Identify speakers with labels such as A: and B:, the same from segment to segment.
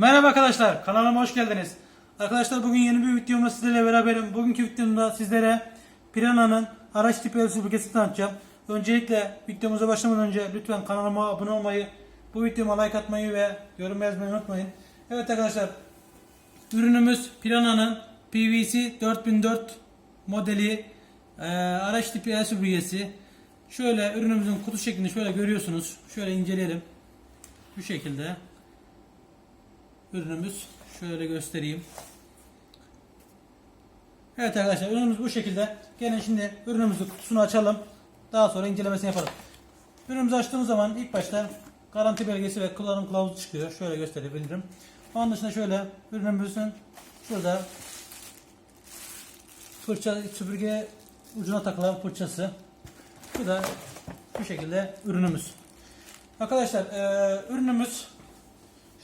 A: Merhaba arkadaşlar, kanalıma hoş geldiniz. Arkadaşlar bugün yeni bir videomla sizlerle beraberim. Bugünkü videomda sizlere Piranha'nın araç tipi el süpürgesini tanıtacağım. Öncelikle videomuza başlamadan önce lütfen kanalıma abone olmayı, bu videoma like atmayı ve yorum yazmayı unutmayın. Evet arkadaşlar, ürünümüz Piranha'nın PVC 4004 modeli e, araç tipi el süpürgesi. Şöyle ürünümüzün kutu şeklinde şöyle görüyorsunuz. Şöyle inceleyelim. Bu şekilde ürünümüz. Şöyle göstereyim. Evet arkadaşlar ürünümüz bu şekilde. Gene şimdi ürünümüzün kutusunu açalım. Daha sonra incelemesini yapalım. Ürünümüzü açtığımız zaman ilk başta garanti belgesi ve kullanım kılavuzu çıkıyor. Şöyle gösterebilirim. Onun dışında şöyle ürünümüzün şurada fırça süpürge ucuna takılan fırçası. Bu da bu şekilde ürünümüz. Arkadaşlar eee, ürünümüz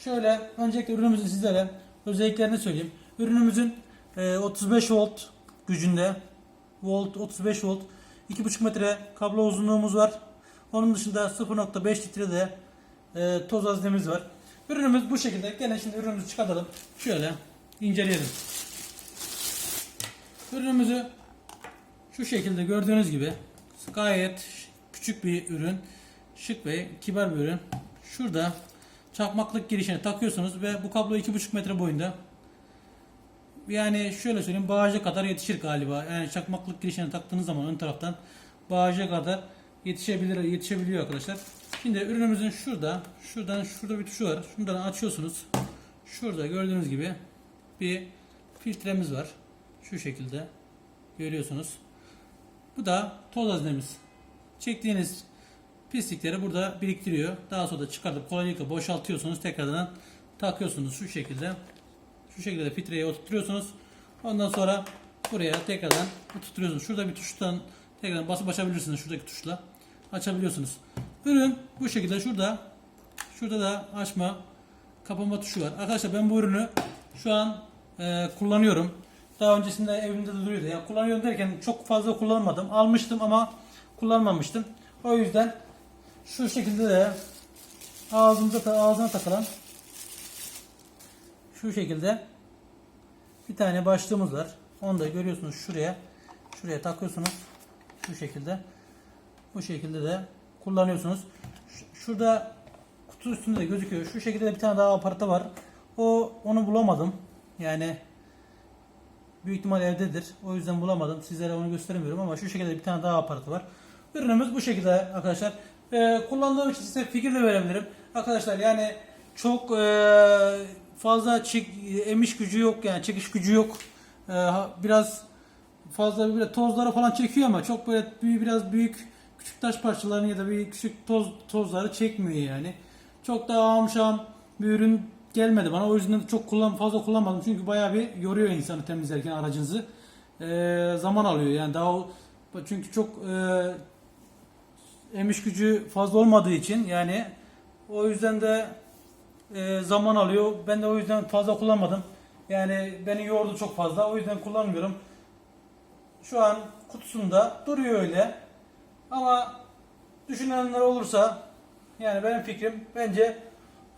A: Şöyle öncelikle ürünümüzün sizlere özelliklerini söyleyeyim. Ürünümüzün e, 35 volt gücünde volt 35 volt 2,5 metre kablo uzunluğumuz var. Onun dışında 0.5 litre de e, toz haznemiz var. Ürünümüz bu şekilde. Gene şimdi ürünümüzü çıkartalım. Şöyle inceleyelim. Ürünümüzü şu şekilde gördüğünüz gibi gayet küçük bir ürün. Şık ve kibar bir ürün. Şurada çakmaklık girişine takıyorsunuz ve bu kablo 2,5 metre boyunda. Yani şöyle söyleyeyim bağaca kadar yetişir galiba. Yani çakmaklık girişine taktığınız zaman ön taraftan bağaca kadar yetişebilir yetişebiliyor arkadaşlar. Şimdi ürünümüzün şurada, şuradan şurada bir tuşu var. Şuradan açıyorsunuz. Şurada gördüğünüz gibi bir filtremiz var. Şu şekilde görüyorsunuz. Bu da toz haznemiz. Çektiğiniz pislikleri burada biriktiriyor. Daha sonra da çıkartıp kolaylıkla boşaltıyorsunuz. Tekrardan takıyorsunuz şu şekilde. Şu şekilde filtreyi oturtuyorsunuz. Ondan sonra buraya tekrardan oturtuyorsunuz. Şurada bir tuştan tekrardan basıp açabilirsiniz şuradaki tuşla. Açabiliyorsunuz. Ürün bu şekilde şurada şurada da açma kapama tuşu var. Arkadaşlar ben bu ürünü şu an e, kullanıyorum. Daha öncesinde evimde de duruyordu. Ya kullanıyorum derken çok fazla kullanmadım. Almıştım ama kullanmamıştım. O yüzden şu şekilde de ağzımıza ağzına takılan şu şekilde bir tane başlığımız var. Onu da görüyorsunuz şuraya. Şuraya takıyorsunuz. Şu şekilde. Bu şekilde de kullanıyorsunuz. Şurada kutu üstünde de gözüküyor. Şu şekilde de bir tane daha aparatı var. O onu bulamadım. Yani büyük ihtimal evdedir. O yüzden bulamadım. Sizlere onu gösteremiyorum ama şu şekilde bir tane daha aparatı var. Ürünümüz bu şekilde arkadaşlar. Ee, kullandığım için size fikir de verebilirim. Arkadaşlar yani çok e, fazla çek, emiş gücü yok yani çekiş gücü yok. Ha- biraz fazla böyle tozları falan çekiyor ama çok böyle büyük, biraz büyük küçük taş parçalarını ya da bir küçük toz tozları çekmiyor yani. Çok da amşam bir ürün gelmedi bana. O yüzden de çok kullan fazla kullanmadım. Çünkü bayağı bir yoruyor insanı temizlerken aracınızı. Ee, zaman alıyor yani daha çünkü çok e, emiş gücü fazla olmadığı için yani o yüzden de e, zaman alıyor. Ben de o yüzden fazla kullanmadım. Yani beni yordu çok fazla. O yüzden kullanmıyorum. Şu an kutusunda duruyor öyle. Ama düşünenler olursa yani benim fikrim bence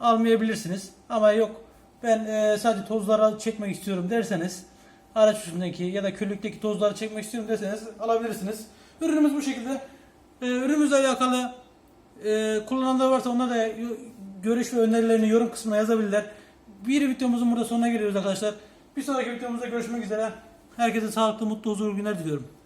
A: almayabilirsiniz. Ama yok ben e, sadece tozları çekmek istiyorum derseniz araç üstündeki ya da küllükteki tozları çekmek istiyorum derseniz alabilirsiniz. Ürünümüz bu şekilde. E, ürünümüzle alakalı e, kullananlar varsa onlar da görüş ve önerilerini yorum kısmına yazabilirler. Bir videomuzun burada sonuna geliyoruz arkadaşlar. Bir sonraki videomuzda görüşmek üzere. Herkese sağlıklı, mutlu, huzurlu günler diliyorum.